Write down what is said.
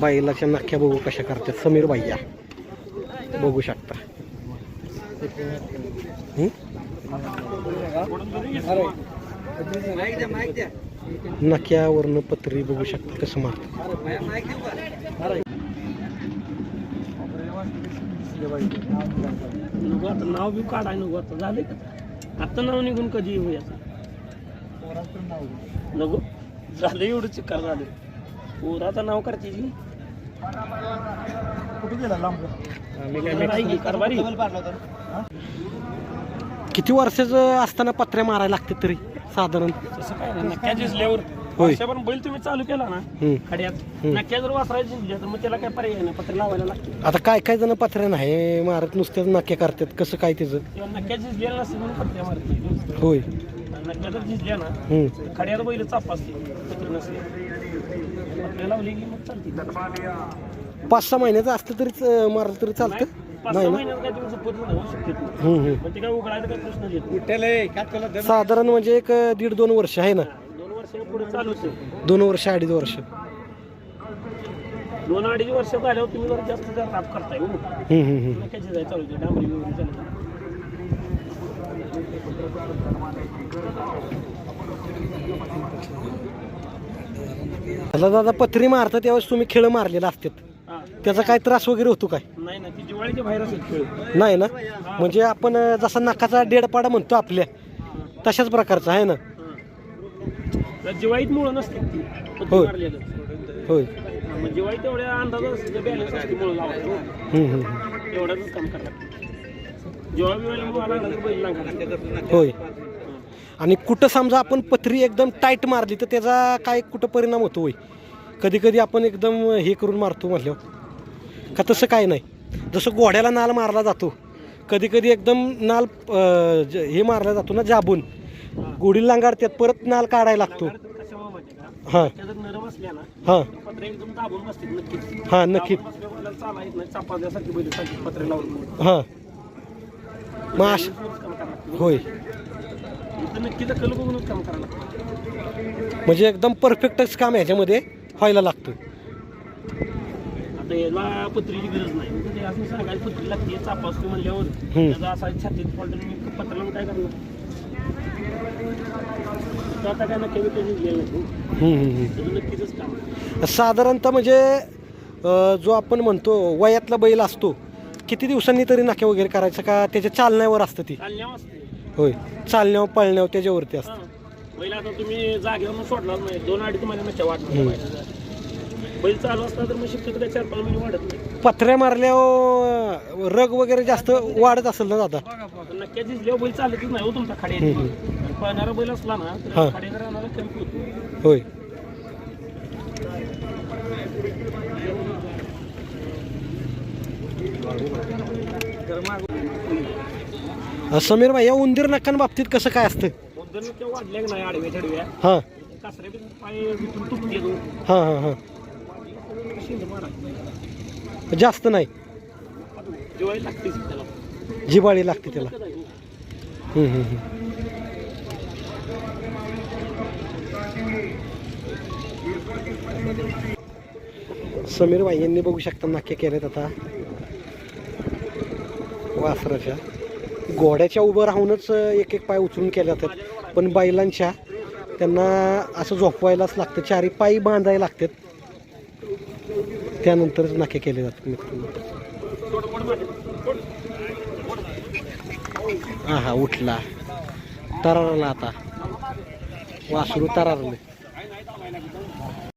बाईलाच्या नख्या बघू कशा करतात. समीर बाईया बघू शकता. हं? नख्यावरनं पत्री बघू शकता कसं मारतात. नको आता नाव बी काढाय नको आता झाले का? आता नाव निघून कधी येऊ याचं? नको झालं एवढं चिकार झालं. पोराचं नाव करते जी. कारभारी. किती वर्षाचं असताना पत्र्या मारायला लागते तरी साधारण. तसं काय नाही नक्क्या झिजल्यावर होय. पण बैल तुम्ही चालू केला ना. खड्यात. जर झिजल्या तर मग त्याला काय पर्याय नाही पत्र लावायला लागते आता काय काय जण पत्र्या नाही मारत नुसत्याच नक्या करतात कसं काय त्याचं? किंवा नक्क्या झिजलेला नसते म्हणून पत्र्या मारत नाही होय. नक्क्या जर झिजल्या ना हं. खड्यात बैल चाप असते पत्र नसते पत्रे लावली की मग चालते पाच सहा महिन्याचं असलं तरीच अं, मारलं तरी चालतं? पाच नाही सहा ना? महिन्यात काय तुम्ही झोपत नाही होऊ शकते हं, हं. पण ते काय उघडायला काय प्रश्न येत नाही. साधारण म्हणजे एक अं, दीड दोन वर्ष आहे ना? दोन वर्ष पुढे चालूच आहे दोन वर्ष अडीच वर्ष. दोन अडीच वर्ष झाल्यावर तुम्ही जरा जास्त जर राब करताय हो. नक्कीच जाय चालू होते डांबरी वगैरे चालू त्याला दादा पत्री मारतं त्यावेळेस तुम्ही खेळ मारलेला असतात. हा. त्याचा काय त्रास वगैरे होतो काय? नाही ना ती दिवाळीच्या बाहेर असेल खेळ. नाही ना? म्हणजे आपण अं, जसा नकाचा डेडपाडा म्हणतो आपल्या तशाच प्रकारचा आहे ना? दिवाळीत मुळं नसते होय. होय. बॅलन्स असते मुळं लावायचं. हं. एवढ्याच काम करायला जेव्हा मुळं तर बैल होय. आणि कुठं समजा आपण पत्री एकदम टाईट मारली तर त्याचा काय कुठं परिणाम होतो होय? कधी कधी आपण एकदम हे करून मारतो म्हटल्यावर का तसं काय नाही? जसं घोड्याला नाल मारला जातो कधी कधी एकदम नाल अं, ज- हे मारला जातो ना जाबून. गोडी लांगाडतात परत नाल काढायला लागतो. हां. हां. हां नक्की. हां. मग. होय. म्हणजे एकदम परफेक्टच काम ह्याच्यामध्ये व्हायला लागतं. आता याला पत्रीची गरज नाही. म्हणजे असं सांगायला पत्री लागते चापा असतो म्हणल्यावर हम्म. त्याचा असा छातीत काय करणार? साधारणतः म्हणजे जो आपण म्हणतो वयातला बैल असतो किती दिवसांनी तरी नाके वगैरे करायचं का? त्याच्या चालण्यावर असतं ती. होय. चालण्यावर पळण्यावर त्याच्यावरती असतं. बैल आता तुम्ही जागेवर सोडलाच नाही दोन अडीच महिने नच्या वाटणार बैलाला. बैल चालू असला तर शक्यतो काय चार पाच महिने वाढत नाही. पत्र्या मारल्यावर रग वगैरे जास्त वाढत असेल ना दादा? पण नक्कीच झिजल्यावर बैल चालतच नाही हो तुमचा खाडे. हम्म, पळणारा बैल असला ना हां. तर राहणारा कमी होतो. होय. अ, समीर भाई या उंदीर नकां बाबतीत कसं काय असतं? मुद्दल किंवा वाढल्या का नाही आडव्या चढव्या हां. कासऱ्या बी पाय तो. हां हां हां. जास्त नाही. जिवाळी लागते त्याला. हम्म, हम्म, हम्म. समीर भाई यांनी बघू शकता नाक्या केल्यात आता. वासराच्या. घोड्याच्या उभं राहूनच एक एक पाय उचलून केले जातात पण बैलांच्या त्यांना असं झोपवायलाच लागतं. चारी पायी बांधायला लागतात. त्यानंतरच नाके केले जातात मित्रांनो. हा हा उठला. तरारला आता. वासरू तरारले.